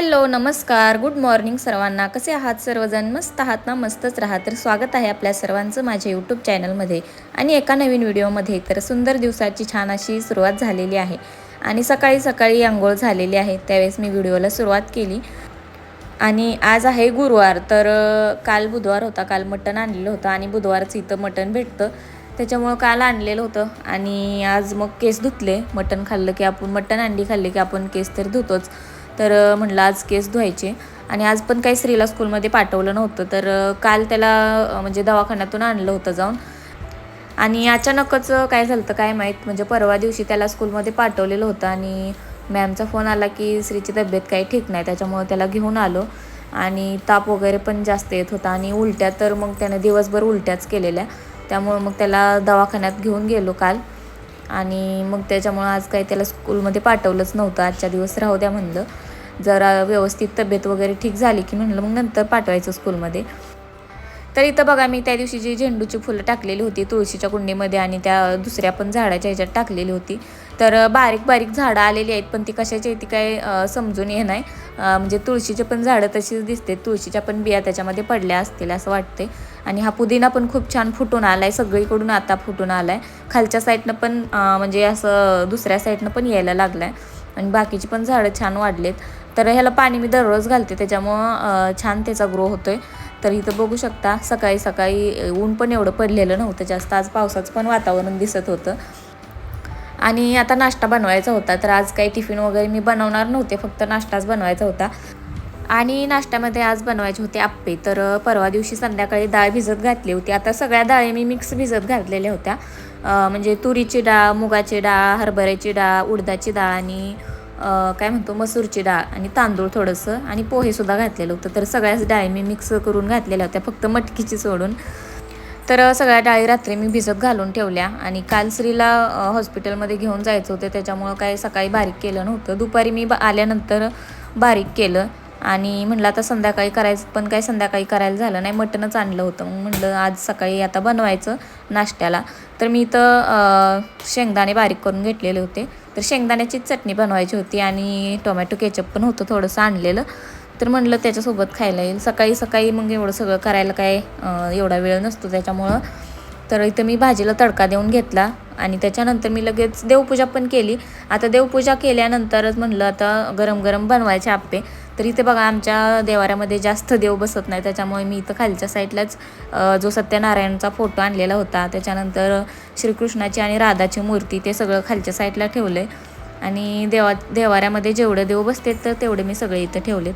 Hello नमस्कार. Good morning सर्वांना. कसे आहात सर्वजण? मस्त आहात ना? मस्तच राहा. तर स्वागत आहे आपल्या सर्वांचं माझ्या यूट्यूब चॅनलमध्ये आणि एका नवीन व्हिडिओमध्ये तर सुंदर दिवसाची छान अशी सुरुवात झालेली आहे. आणि सकाळी सकाळी आंघोळ झालेली आहे. त्यावेळेस मी व्हिडिओला सुरुवात केली. आणि आज आहे गुरुवार. तर काल बुधवार होता. काल मटण आणलेलं होतं. आणि बुधवारचं इथं मटण भेटतं. त्याच्यामुळं काल आणलेलं होतं. आणि आज मग केस धुतले. मटण खाल्लं की आपण मटण अंडी खाल्ली की आपण केस तर धुतोच. तर म्हणलं आज केस धुवायचे. आणि आज पण काही स्त्रीला स्कूलमध्ये पाठवलं नव्हतं. तर काल त्याला म्हणजे दवाखान्यातून आणलं होतं जाऊन. आणि अचानकच काय झालं तर काय माहीत? म्हणजे परवा दिवशी त्याला स्कूलमध्ये पाठवलेलं होतं. आणि मॅमचा फोन आला की स्त्रीची तब्येत काही ठीक नाही. त्याच्यामुळं त्याला घेऊन आलो. आणि ताप वगैरे पण जास्त येत होता. आणि उलट्या तर मग त्यानं दिवसभर उलट्याच केलेल्या. त्यामुळं मग त्याला दवाखान्यात घेऊन गेलो काल. आणि मग त्याच्यामुळं आज काही त्याला स्कूलमध्ये पाठवलंच नव्हतं. आजच्या दिवस राहू द्या म्हणलं. जरा व्यवस्थित तब्येत वगैरे ठीक झाली की म्हणलं मग नंतर पाठवायचं स्कूलमध्ये. तर इथं बघा मी त्या दिवशी जी झेंडूची फुलं टाकलेली होती तुळशीच्या कुंडीमध्ये आणि त्या दुसऱ्या पण झाडाच्या ह्याच्यात टाकलेली होती. तर बारीक बारीक झाडं आलेली आहेत पण ती कशाची आहे ती काय समजून ये नाही. म्हणजे तुळशीचे पण झाडं तशीच दिसते तुळशीच्या पण बिया त्याच्यामध्ये पडल्या असतील असं वाटते आणि हा पुदिना पण खूप छान फुटून आला आहे सगळीकडून आता फुटून आला आहे खालच्या साईडनं पण म्हणजे असं दुसऱ्या साईडनं पण यायला लागला आहे आणि बाकीची पण झाडं छान वाढलेत. तर ह्याला पाणी मी दररोज घालते त्याच्यामुळं छान त्याचा ग्रो होतोय. तर इथं बघू शकता सकाळी सकाळी ऊन पण एवढं पडलेलं नव्हतं जास्त आज पावसाचं पण वातावरण दिसत होतं. आणि आता नाश्ता बनवायचा होता तर आज काही टिफिन वगैरे मी बनवणार नव्हते फक्त नाश्ताच बनवायचा होता. आणि नाश्त्यामध्ये आज बनवायचे होते आप्पे. तर परवा दिवशी संध्याकाळी डाळ भिजत घातली होती. आता सगळ्या डाळी मी मिक्स भिजत घातलेल्या होत्या. म्हणजे तुरीची डाळ मुगाची डाळ हरभऱ्याची डाळ उडदाची डाळ आणि काय म्हणतो मसूरची डाळ आणि तांदूळ थोडंसं आणि पोहेसुद्धा घातलेलं होतं. तर सगळ्याच डाळी मी मिक्स करून घातलेल्या होत्या फक्त मटकीची सोडून. तर सगळ्या डाळी रात्री मी भिजत घालून ठेवल्या आणि काल श्रीला हॉस्पिटलमध्ये घेऊन जायचं होतं. त्याच्यामुळं काय सकाळी बारीक केलं नव्हतं. दुपारी मी ब- आल्यानंतर बारीक केलं. आणि म्हणलं आता संध्याकाळी करायचं पण काय संध्याकाळी करायला झालं नाही. मटणच आणलं होतं. मग म्हणलं आज सकाळी आता बनवायचं नाश्त्याला. तर मी इथं शेंगदाणे बारीक करून घेतलेले होते. तर शेंगदाण्याचीच चटणी बनवायची होती आणि टोमॅटो केचप पण होतं थोडंसं आणलेलं. तर म्हणलं त्याच्यासोबत खायला येईल. सकाळी सकाळी मग एवढं सगळं करायला काय एवढा वेळ नसतो त्याच्यामुळं. तर इथं मी भाजीला तडका देऊन घेतला. आणि त्याच्यानंतर मी लगेच देवपूजा पण केली. आता देवपूजा केल्यानंतरच म्हणलं आता गरम गरम बनवायचे आप्पे. तर इथे बघा आमच्या देवाऱ्यामध्ये जास्त देव बसत नाही. त्याच्यामुळे मी इथं खालच्या साईडलाच जो सत्यनारायणचा फोटो आणलेला होता त्याच्यानंतर श्रीकृष्णाची आणि राधाची मूर्ती ते सगळं खालच्या साईडला ठेवलं आणि देवा देवाऱ्यामध्ये जेवढे देव बसते तर तेवढे मी सगळे इथं ठेवलेत.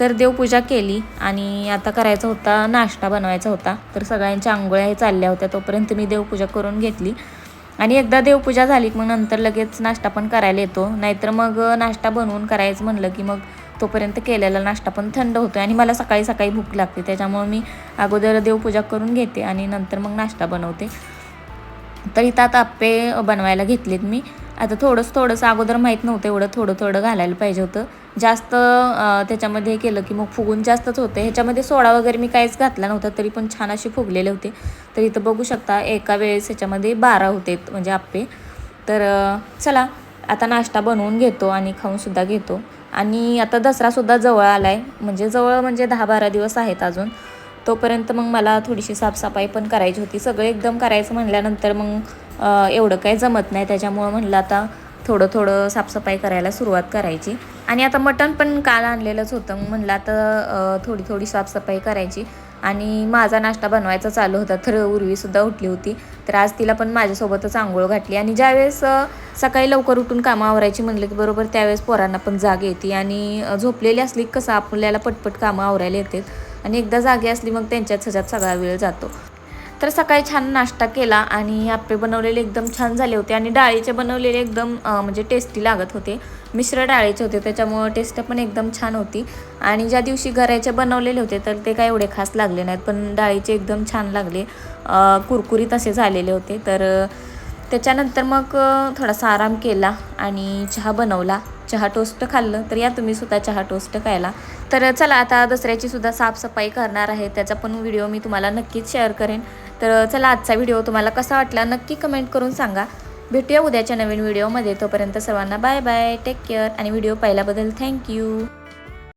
तर देवपूजा केली आणि आता करायचा होता नाश्ता बनवायचा होता. तर सगळ्यांच्या आंघोळ्या हे चालल्या होत्या तोपर्यंत मी देवपूजा करून घेतली. आणि एकदा देवपूजा झाली की मग नंतर लगेच नाश्ता पण करायला येतो. नाहीतर मग नाश्ता बनवून करायचं म्हणलं की मग तोपर्यंत केलेला नाश्ता पण थंड होतो आणि मला सकाळी सकाळी भूक लागते. त्याच्यामुळे मी अगोदर देवपूजा करून घेते आणि नंतर मग नाश्ता बनवते. तर इथं आता आप्पे बनवायला घेतलेत मी. आता थोडंसं थोडंसं अगोदर माहीत नव्हतं एवढं थोडं थोडं घालायला पाहिजे होतं. जास्त त्याच्यामध्ये केलं की मग फुगून जास्तच होते. ह्याच्यामध्ये सोडा वगैरे मी काहीच घातला नव्हता तरी पण छान असे फुगलेले होते. तर इथं बघू शकता एका वेळेस ह्याच्यामध्ये बारा होते म्हणजे आप्पे. तर चला आता नाश्ता बनवून घेतो आणि खाऊनसुद्धा घेतो. आणि आता दसरासुद्धा जवळ आला आहे म्हणजे जवळ म्हणजे दहा बारा दिवस आहेत अजून. तोपर्यंत मग मला थोडीशी साफसफाई पण करायची होती. सगळं एकदम करायचं म्हणल्यानंतर मग एवढं काही जमत नाही. त्याच्यामुळं म्हणलं आता थोडं थोडं साफसफाई करायला सुरुवात करायची. आणि आता मटण पण काल आणलेलंच होतं. म्हणलं आता थोडी थोडी साफसफाई करायची. आणि माझा नाश्ता बनवायचा चालू होता तर उर्वीसुद्धा उठली होती. तर आज तिला पण माझ्यासोबतच आंघोळ घातली. आणि ज्यावेळेस सकाळी लवकर उठून कामं आवरायची म्हणलं की बरोबर त्यावेळेस पोरांना पण जाग येते. आणि झोपलेली असली की कसं आपल्याला पटपट कामं आवरायला येते आणि एकदा जागी असली मग त्यांच्यात ह्याच्यात सगळा वेळ जातो. तर सकाळी छान नाश्ता केला आणि आप्पे बनवलेले एकदम छान झाले होते आणि डाळीचे बनवलेले एकदम म्हणजे टेस्टी लागत होते. मिश्र डाळीचे होते त्याच्यामुळं टेस्ट पण एकदम छान होती. आणि ज्या दिवशी घराचे बनवलेले होते तर ते काय एवढे खास लागले नाहीत पण डाळीचे एकदम छान लागले. कुरकुरीत असे झालेले होते. तर त्याच्यानंतर मग थोडासा आराम केला आणि चहा बनवला. चहा टोस्ट खाल्लं तर या तुम्ही सुद्धा चहा टोस्ट खायला. तर चला आता दसऱ्याची सुद्धा साफसफाई करणार आहे त्याचा पण व्हिडिओ मी तुम्हाला नक्कीच शेअर करेन. तर चला आजचा व्हिडिओ तुम्हाला कसा वाटला नक्की कमेंट करून सांगा. भेटूया उद्याच्या नवीन व्हिडिओमध्ये. तोपर्यंत सर्वांना बाय बाय टेक केअर आणि व्हिडिओ पाहिल्याबद्दल थँक्यू